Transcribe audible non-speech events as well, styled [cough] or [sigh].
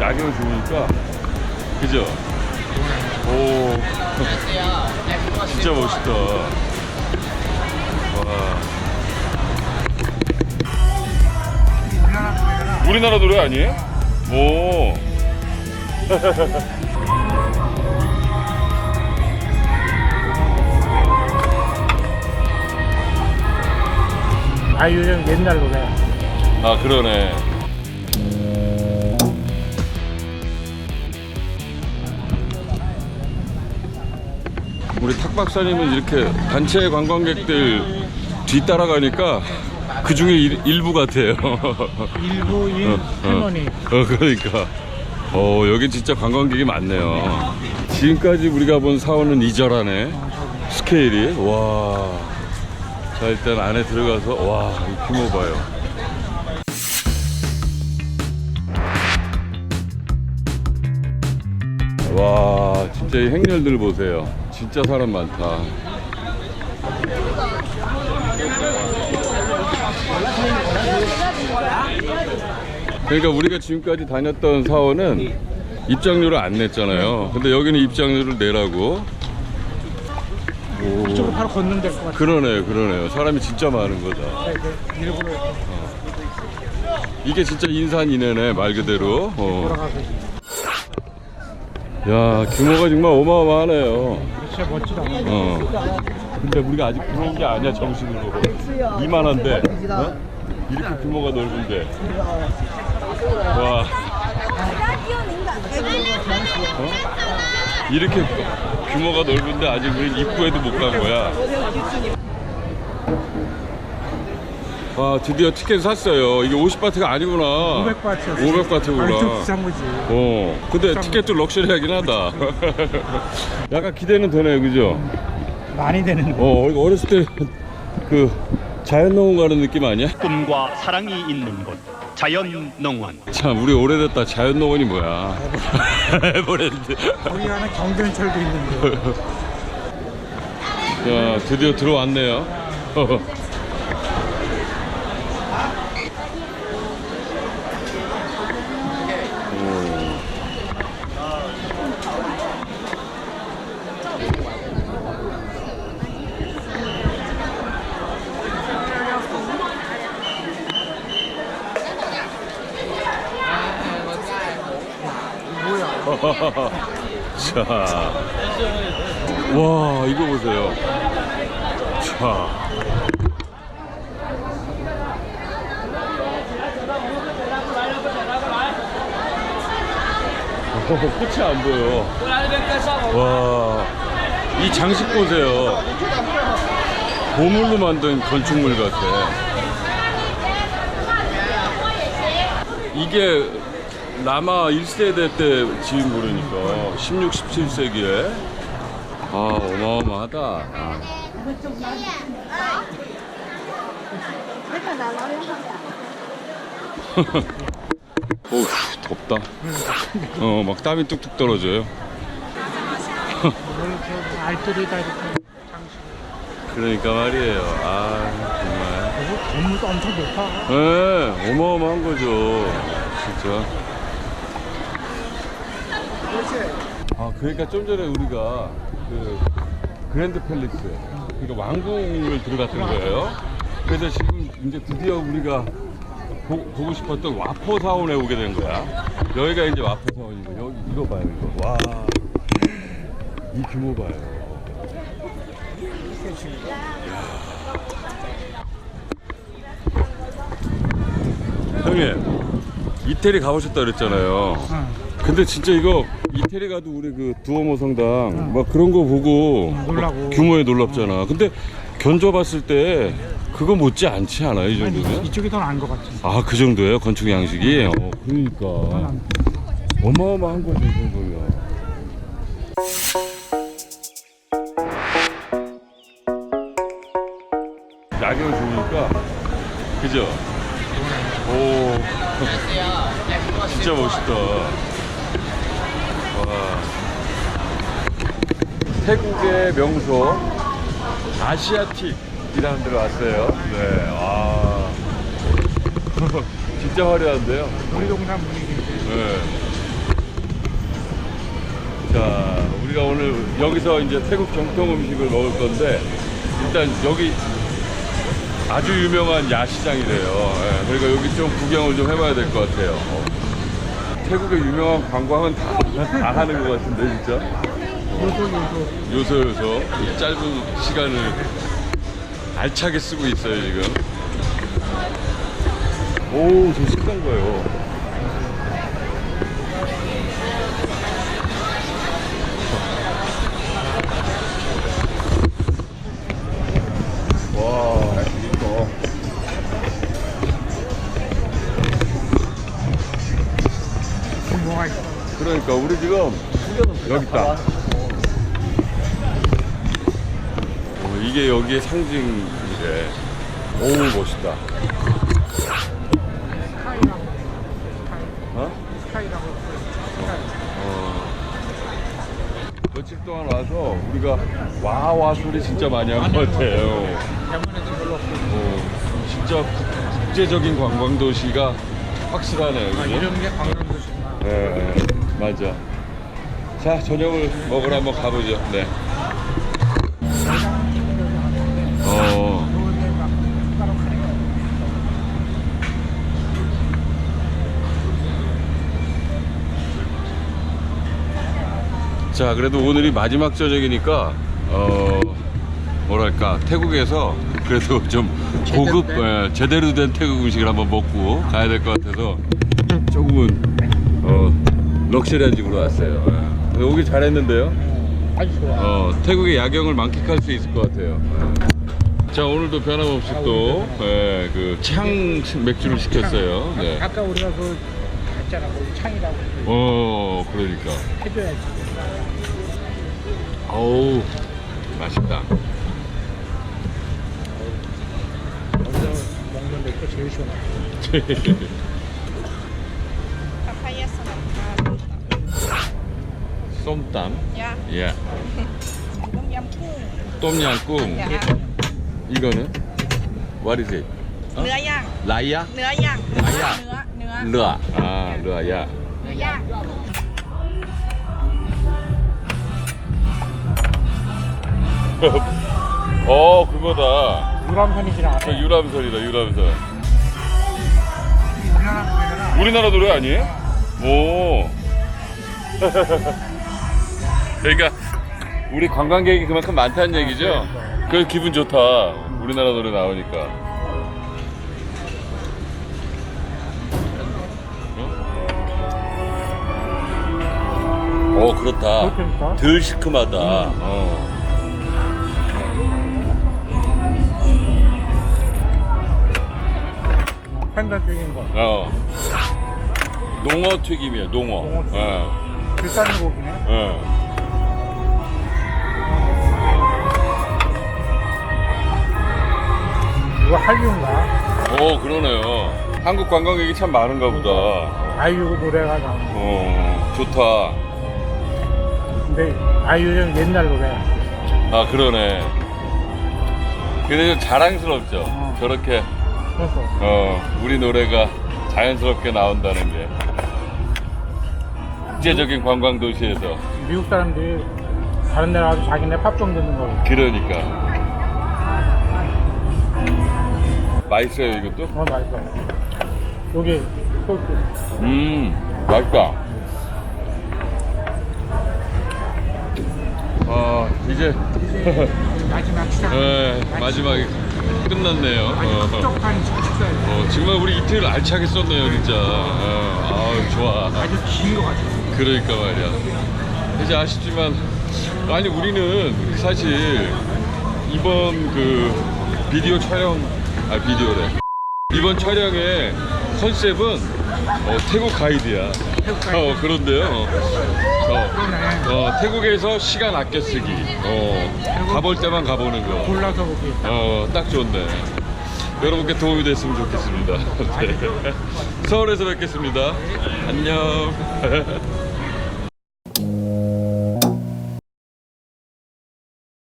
야경 좋으니까 그죠? 오 [laughs] 진짜 멋있다 와 우리나라 노래 아니에요? 오 [laughs] 아유형 옛날 노래. 아 그러네 우리 탁 박사님은 이렇게 단체 관광객들 뒤따라가니까 그 중에 일, 부 같아요. [laughs] 일부 일 할머니. 어 그러니까. 어 여기 진짜 관광객이 많네요. 지금까지 우리가 본 사원은 이절하네. 스케일이. 와 자 일단 안에 들어가서 와 이 규모 봐요. 와 진짜 이 행렬들 보세요 진짜 사람 많다. 그러니까 우리가 지금까지 다녔던 사원은 입장료를 안 냈잖아요. 근데 여기는 입장료를 내라고. 오, 이쪽으로 바로 걷는 될 것 같아. 그러네요 그러네요. 사람이 진짜 많은 거다. 네, 네. 일부러 이게. 진짜 인산인해네 말 그대로. 어. 돌아가서. 야 규모가 정말 어마어마하네요 진짜 멋지다. 어. 근데 우리가 아직 들어온 게 아니야 정식으로 이만한데 어? 이렇게 규모가 넓은데 와 어? 이렇게 규모가 넓은데 아직 우리 입구에도 못 간 거야 아 드디어 티켓 샀어요 이게 50바트가 아니구나 500바트였어. 500바트구나 아니, 좀 비싼 거지. 어, 근데 티켓도 럭셔리하긴 하다. [laughs] 약간 기대는 되네요, 그죠? 많이 되는 거. 어, 이거 어렸을 때 그 자연농원 가는 느낌 아니야? 꿈과 사랑이 있는 곳 자연농원 참, 우리 오래됐다. 자연농원이 뭐야? [laughs] 에버랜드. 거기 가는 경전철도 있는데. [laughs] 자, 드디어 들어왔네요. 자, 와, 이거 보세요. 자. 어, 끝이 안 보여. 와, 이 장식 보세요. 보물로 만든 건축물 같아. 이게 라마 1세대 때 지은 거라니까. 16, 17세기에. 아 어마어마하다. 아. [laughs] 어우 덥다. 어 막 땀이 뚝뚝 떨어져요. 알뜰이다 [laughs] 이렇게. 그러니까 말이에요. 아 정말. 건물도 엄청 높아. 네 어마어마한 거죠. 진짜 아 그러니까 좀 전에 우리가 그 그랜드 팰리스 그러니까 왕궁을 들어갔던 거예요. 그래서 지금 이제 드디어 우리가 보, 보고 싶었던 와포 사원에 오게 된 거야. 여기가 이제 와포 사원이고 여기 이거 봐요 이거. 와 이 규모 봐요. 형님 이태리 가보셨다 그랬잖아요. 응. 근데 진짜 이거 이태리 가도 우리 그 두오모 성당 막 그런 거 보고 놀라고. 막 규모에 놀랍잖아 근데 견줘봤을 때 그거 못지 않지 않아요 이 정도면? 이쪽이 더 나은 것 같아. 아 그 정도예요 건축 양식이? 어 그러니까 어마어마한 거지 이 정도면 야경 좋으니까 그죠? 오 [laughs] 진짜 멋있다 태국의 명소 아시아틱이라는 데로 왔어요. 네, 와 아. [laughs] 진짜 화려한데요. 놀이동산 분위기. 네. 자, 우리가 오늘 여기서 이제 태국 정통 음식을 먹을 건데 일단 여기 아주 유명한 야시장이래요. 네, 그러니까 여기 좀 구경을 좀 해봐야 될 것 같아요. 어. 태국의 유명한 관광은 다, 다 하는 것 같은데 진짜. 요소 요소. 요소 이 짧은 시간을 알차게 쓰고 있어요 지금. 오, 저 식당 가요. 그러니까 우리 지금 여기 있다. 이게 여기의 상징이래. 오 멋있다. 스카이라고. 어? 스카이라고. 스카이. 어. 며칠 동안 와서 우리가 와와 소리 진짜 많이 한 것 같아요. 대만에도 별로 없고. 어, 진짜 국- 국제적인 관광 도시가 확실하네요. 아, 그죠? 이런 게 관광도시구나. 네, 맞아. 자, 저녁을 먹으러 한번 가보죠. 네. 자, 그래도 오늘이 마지막 저녁이니까, 어, 뭐랄까, 태국에서 그래도 좀 고급, 제대로 예, 제대로 된 태국 음식을 한번 먹고 가야 될 것 같아서 조금은, 어, 럭셔리한 집으로 왔어요. 예. 근데 오기 잘했는데요. 아주 좋아. 어, 태국의 야경을 만끽할 수 있을 것 같아요. 예. 자, 오늘도 변함없이 또, 예, 그, 창 맥주를 시켰어요. 네. 아까 우리가 그 했잖아. 거기 창이라고 어, 그러니까. 해줘야지. 어우, 맛있다. 여기서 먹는 데가 제일 시원하고. papaya salad 쏨땀. dạ 예.ต้มยำกุ้ง 똠양꿍. dạ 이거는? What is it? 어? เนื้อย่าง 라이야? เนื้อย่าง เนื้อย่าง เนื้อเนื้อ 르아. 아, 르아야. เนื้อย่าง 어, 그거다. 유람선이 지나가네. 저 유람선이다, 유람선. 우리나라 노래 아니에요? 오. [laughs] 그러니까 우리 관광객이 그만큼 많다는 얘기죠? 그 기분 좋다. 우리나라 노래 나오니까. 어, 어, 그렇다. 덜 시큼하다. 어. 팬더적인 거. 어. 농어 튀김이에요, 농어. 농어 튀김. 예. 비싼 고기네. 예. 이거 한류인가? 오, 그러네요. 한국 관광객이 참 많은가 보다. 아이유 노래가 나오는 어, 좋다. 근데 아이유는 옛날 노래. 아, 그러네. 근데 좀 자랑스럽죠. 어. 저렇게, 어, 우리 노래가 자연스럽게 나온다는 게. 국제적인 관광 도시에서. 미국 사람들이 다른 데 가서 자기네 팝송 듣는 거. 그러니까. 맛있어요, 이것도? 어 맛있어. 여기 소스. 음, 맛있다. 아, 이제, [laughs] 마지막. 예, 마지막에 끝났네요. 어. 식사예요. 어, 정말 우리 이틀 알차게 썼네요, 진짜. 어, 아우, 좋아. 아주 긴 거 같아. 그러니까 말이야. 이제 아시지만, 아니, 우리는 사실 이번 그 비디오 촬영, 아, 비디오래. 이번 촬영의 컨셉은 어, 태국 가이드야. 태국 가이드. 어, 그런데요. 어. 어, 태국에서 시간 아껴 쓰기. 어, 가볼 때만 가보는 거. 골라서 보기. 어, 딱 좋은데. 여러분께 도움이 됐으면 좋겠습니다. [laughs] 네. 서울에서 뵙겠습니다. 안녕. [laughs]